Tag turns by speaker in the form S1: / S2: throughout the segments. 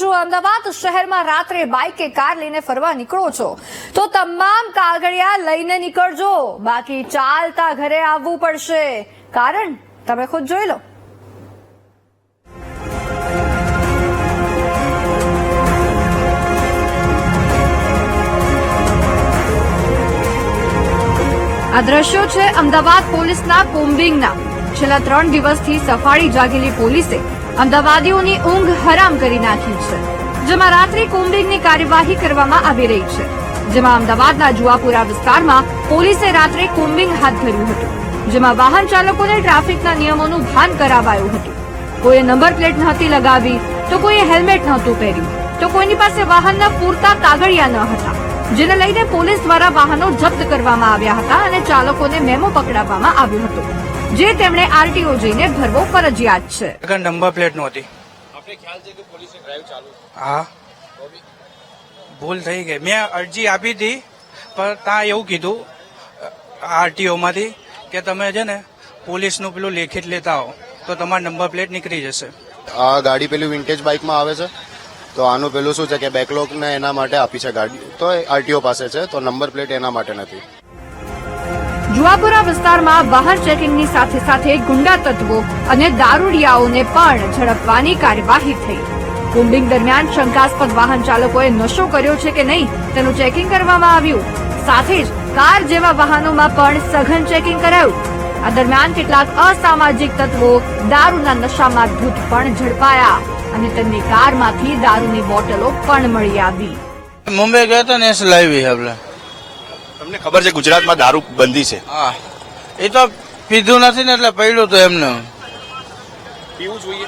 S1: જો અમદાવાદ શહેરમાં રાત્રે બાઇક કે કાર લઈને ફરવા નીકળો છો, તો તમામ કાગળિયા લઈને નીકળજો. બાકી ચાલતા ઘરે આવવું પડશે. કારણ તમે ખુદ જોઈ લો. આ દ્રશ્યો છે અમદાવાદ પોલીસના કોમ્બિંગના છેલ્લા ત્રણ દિવસથી સફાળી જાગેલી પોલીસે અમદાવાદીઓની ઊંઘ હરામ કરી નાખી છે, જેમાં રાત્રે કોમ્બિંગની કાર્યવાહી કરવામાં આવી રહી છે. જેમાં અમદાવાદના જુઆપુરા વિસ્તારમાં પોલીસે રાત્રે કોમ્બિંગ હાથ ધર્યું હતું, જેમાં વાહન ચાલકોને ટ્રાફિકના નિયમોનું ભાન કરાવાયું હતું. કોઈએ નંબર પ્લેટ નહોતી લગાવી, તો કોઈએ હેલ્મેટ નહોતું પહેર્યું, તો કોઈની પાસે વાહનના પૂરતા કાગળિયા ન હતા, જેને લઈને પોલીસ દ્વારા વાહનો જપ્ત કરવામાં આવ્યા હતા અને ચાલકોને મેમો પકડાવવામાં આવ્યો હતો. જે તેમણે આરટીઓ જઈને ભરવો ફરજિયાત છે.
S2: નંબર પ્લેટ નહોતી.
S3: આપણે ખ્યાલ છે કે પોલીસે ડ્રાઈવ ચાલુ
S2: હા. ભૂલ થઈ ગઈ. મેં અરજી આપી હતી પણ ત્યાં એવું કીધું આરટીઓમાંથી કે તમે છે ને પોલીસનું પેલું લેખિત લેતા આવો તો તમારો નંબર પ્લેટ નીકળી જશે.
S4: આ ગાડી પેલું વિન્ટેજ બાઇકમાં આવે છે. તો આનું પેલું શું છે કે બેકલોગ ને એના માટે આપી છે ગાડી. તો આરટીઓ પાસે છે તો નંબર પ્લેટ એના માટે નથી.
S1: જુઆપુરા વિસ્તારમાં વાહન ચેકિંગની સાથે સાથે ગુંડા તત્વો અને દારૂડિયાઓને પણ ઝડપવાની કાર્યવાહી થઈ. કોમ્બિંગ દરમિયાન શંકાસ્પદ વાહન ચાલકોએ નશો કર્યો છે કે નહીં તેનું ચેકિંગ કરવામાં આવ્યું. સાથે જ કાર જેવા વાહનોમાં પણ સઘન ચેકિંગ કરાયું. આ દરમિયાન કેટલાક અસામાજિક તત્વો દારૂના નશામાં ધૂત પણ ઝડપાયા અને તેમની કારમાંથી દારૂની બોટલો પણ મળી આવી.
S2: મુંબઈ ગયા તો ને લાવી આપણે
S3: તમને ખબર છે ગુજરાતમાં દારૂ બંધી છે?
S2: હા. એ તો પીધું નથી ને એટલે પડ્યું તો એમને.
S3: પીવું જોઈએ.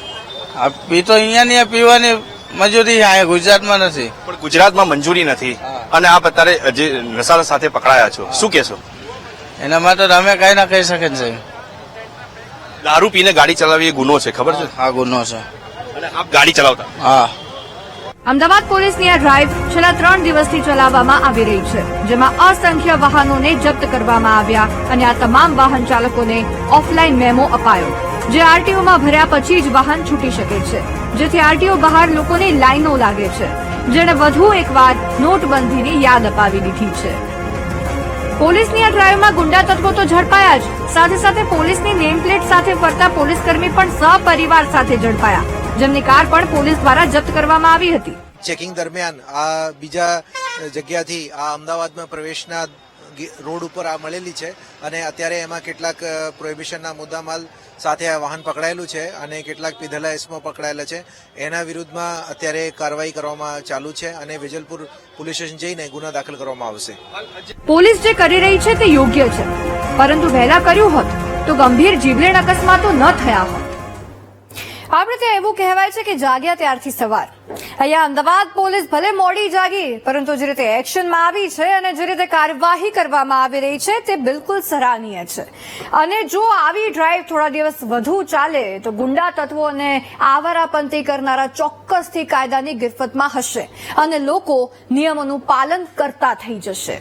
S2: હા પી તો અહીંયાની આ પીવાની મજૂરી અહીંયા ગુજરાતમાં નથી.
S3: પણ ગુજરાતમાં મંજૂરી નથી. અને આપ અત્યારે જે નશા સાથે પકડાયા છો શું કહેશો?
S2: એના માટે તો અમે કઈ ના કહી શકીએ છે
S3: દારૂ પીને ગાડી ચલાવવી એ ગુનો છે ખબર છે?
S2: હા ગુનો છે.
S3: અને આપ ગાડી ચલાવતા?
S1: અમદાવાદ પોલીસની આ ડ્રાઈવ છેલ્લા ત્રણ દિવસથી ચલાવવામાં આવી રહી છે, જેમાં અસંખ્ય વાહનોને જપ્ત કરવામાં આવ્યા અને આ તમામ વાહન ચાલકોને ઓફલાઈન મેમો અપાયો, જે આરટીઓમાં ભર્યા પછી જ વાહન છૂટી શકે છે, જેથી આરટીઓ બહાર લોકોની લાઈનો લાગે છે. જેણે વધુ એકવાર નોટબંધીની યાદ અપાવી દીધી છે. પોલીસની આ ડ્રાઈવમાં ગુંડા તત્વો તો ઝડપાયા જ, સાથે સાથે પોલીસની નેમ પ્લેટ સાથે ફરતા પોલીસકર્મી પણ સપરિવાર સાથે ઝડપાયા. જેમની કાર પણ પોલીસ દ્વારા જપ્ત કરવામાં આવી હતી.
S5: ચેકિંગ દરમિયાન આ બીજા જગ્યાથી આ અમદાવાદમાં પ્રવેશના રોડ ઉપર આ મળેલી છે અને અત્યારે એમાં કેટલાક પ્રોહિબિશનના મુદ્દામાલ સાથે આ વાહન પકડાયેલું છે અને કેટલાક પીધેલા એસમો પકડાયેલા છે. એના વિરુદ્ધમાં અત્યારે કાર્યવાહી કરવામાં ચાલુ છે અને વેજલપુર પોલીસ સ્ટેશન જઈને ગુના દાખલ કરવામાં આવશે.
S1: પોલીસ જે કરી રહી છે તે યોગ્ય છે પરંતુ વહેલા કર્યું હોત તો ગંભીર જીવલેણ અકસ્માતો ન થયા હોત. આપણે ત્યાં એવું કહેવાય છે કે જાગ્યા ત્યારથી સવાર. અહીંયા અમદાવાદ પોલીસ ભલે મોડી જાગી, પરંતુ જે રીતે એક્શનમાં આવી છે અને જે રીતે કાર્યવાહી કરવામાં આવી રહી છે, તે બિલકુલ સરાહનીય છે. અને જો આવી ડ્રાઈવ થોડા દિવસ વધુ ચાલે, તો ગુંડા તત્વો અને આવારાપંથી કરનારા ચોક્કસથી કાયદાની ગિરફતમાં હશે અને લોકો નિયમોનું પાલન કરતા થઈ જશે.